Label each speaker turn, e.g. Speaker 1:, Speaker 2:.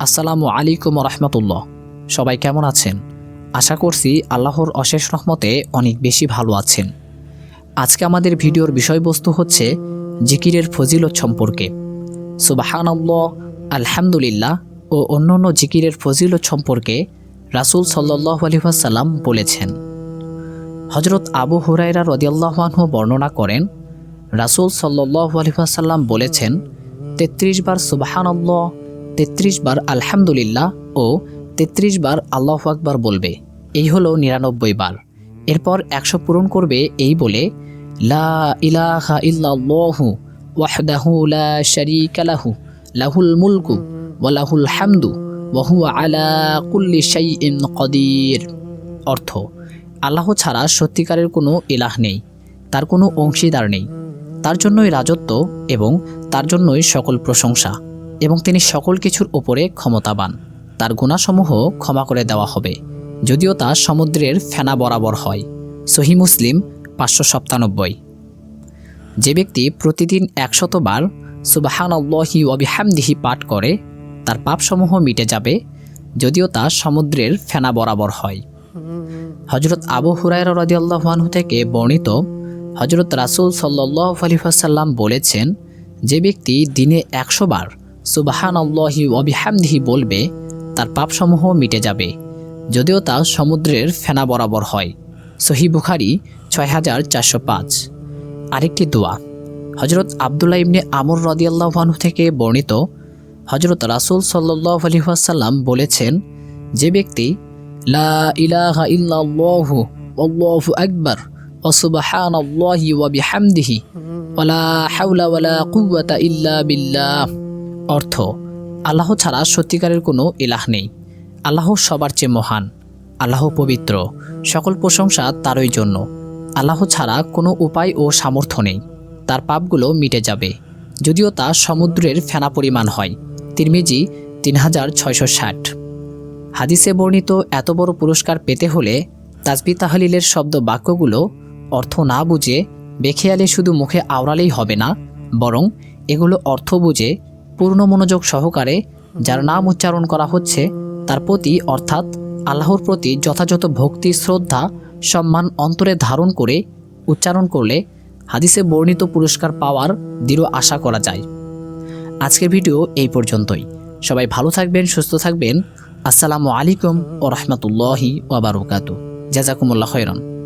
Speaker 1: আসসালামু আলাইকুম রহমতুল্লাহ। সবাই কেমন আছেন? আশা করছি আল্লাহর অশেষ রহমতে অনেক বেশি ভালো আছেন। আজকে আমাদের ভিডিওর বিষয়বস্তু হচ্ছে জিকিরের ফজিলত সম্পর্কে। সুবাহানল্লাহ, আলহামদুলিল্লাহ ও অন্যান্য জিকিরের ফজিলত সম্পর্কে রাসূল সাল্লাহ আলহিহাসাল্লাম বলেছেন। হজরত আবু হুরাইরা রদিয়াল্লাহানহু বর্ণনা করেন, রাসূল সাল্লাহ আলহিহাসাল্লাম বলেছেন, তেত্রিশ বার সুবাহানল্লাহ তেত্রিশ বার আলহামদুলিল্লাহ ও তেত্রিশ বার আল্লাহ আকবার বলবে। এই হলো নিরানব্বই বার। এরপর একশো পূরণ করবে এই বলে, লা ইলাহা ইল্লাল্লাহু ওয়াহদাহু লা শারীকা লাহু, লাহুল মুলকু ওয়া হামদু ওয়া হুয়া আলা কুল্লি শাইইন কদির। অর্থ, আল্লাহ ছাড়া সত্যিকারের কোনো ইলাহ নেই, তার কোনো অংশীদার নেই। তার জন্যই রাজত্ব এবং তার জন্যই সকল প্রশংসা। এবং তিনি সকল কিছুর উপরে ক্ষমতাবান। তার গুণাসমূহ ক্ষমা করে দেওয়া হবে, যদিও তা সমুদ্রের ফেনা বরাবর হয়। সহি মুসলিম, পাঁচশো সপ্তানব্বই যে ব্যক্তি প্রতিদিন একশতবার সুবাহান অবিহামদিহি পাঠ করে, তার পাপসমূহ মিটে যাবে, যদিও তা সমুদ্রের ফেনা বরাবর হয়। হজরত আবু হুরায়রা রদিয়াল্লাহানহু থেকে বর্ণিত হজরত রাসুল সাল্লাহ আলহিহাসাল্লাম বলেছেন, যে ব্যক্তি দিনে একশো বার সুবাহান আল্লাহি অবিহামদিহি বলবে, তার পাপসমূহ মিটে যাবে, যদিও তা সমুদ্রের ফেনা বরাবর হয়। সহি বুখারি ছয় হাজার চারশো পাঁচ। আরেকটি দোয়া হজরত আবদুল্লাহ ইবনে আমর রদিয়াল্লাহানু থেকে বর্ণিত হজরত রাসুল সাল্লাহ আলহিহাসাল্লাম বলেছেন, যে ব্যক্তি, লা ইলাহা ইল্লাহু আল্লাহু আকবর অসুবাহান আল্লাহি ওয়াবিহামদিহি ওলা হাউলা ওয়ালা কুয়াতা ইল্লা বিল্লাহ। অর্থ, আল্লাহ ছাড়া সত্যিকারের কোনো ইলাহ নেই। আল্লাহ সবার চেয়ে মহান। আল্লাহ পবিত্র। সকল প্রশংসা তারই জন্য। আল্লাহ ছাড়া কোনো উপায় ও সামর্থ্য নেই। তার পাপগুলো মিটে যাবে। যদিও তা সমুদ্রের ফেনা পরিমাণ হয়। তিরমিজি তিন হাজার ছয়শো ষাট। হাদিসে বর্ণিত এত বড় পুরস্কার পেতে হলে তাজবি তাহলিলের শব্দ বাক্যগুলো অর্থ না বুঝে বেখেয়ালে শুধু মুখে আওড়ালেই হবে না, বরং এগুলো অর্থ বুঝে পূর্ণ মনোযোগ সহকারে যার নাম উচ্চারণ করা হচ্ছে, তার প্রতি অর্থাৎ আল্লাহর প্রতি যথাযথ ভক্তি, শ্রদ্ধা, সম্মান অন্তরে ধারণ করে উচ্চারণ করলে হাদিসে বর্ণিত পুরস্কার পাওয়ার দৃঢ় আশা করা যায়। আজকের ভিডিও এই পর্যন্তই। সবাই ভালো থাকবেন, সুস্থ থাকবেন। আসসালামু আলাইকুম ও রহমতুল্লাহি ওবরাকাতু জাজাকুমুল্লাহ খৈরন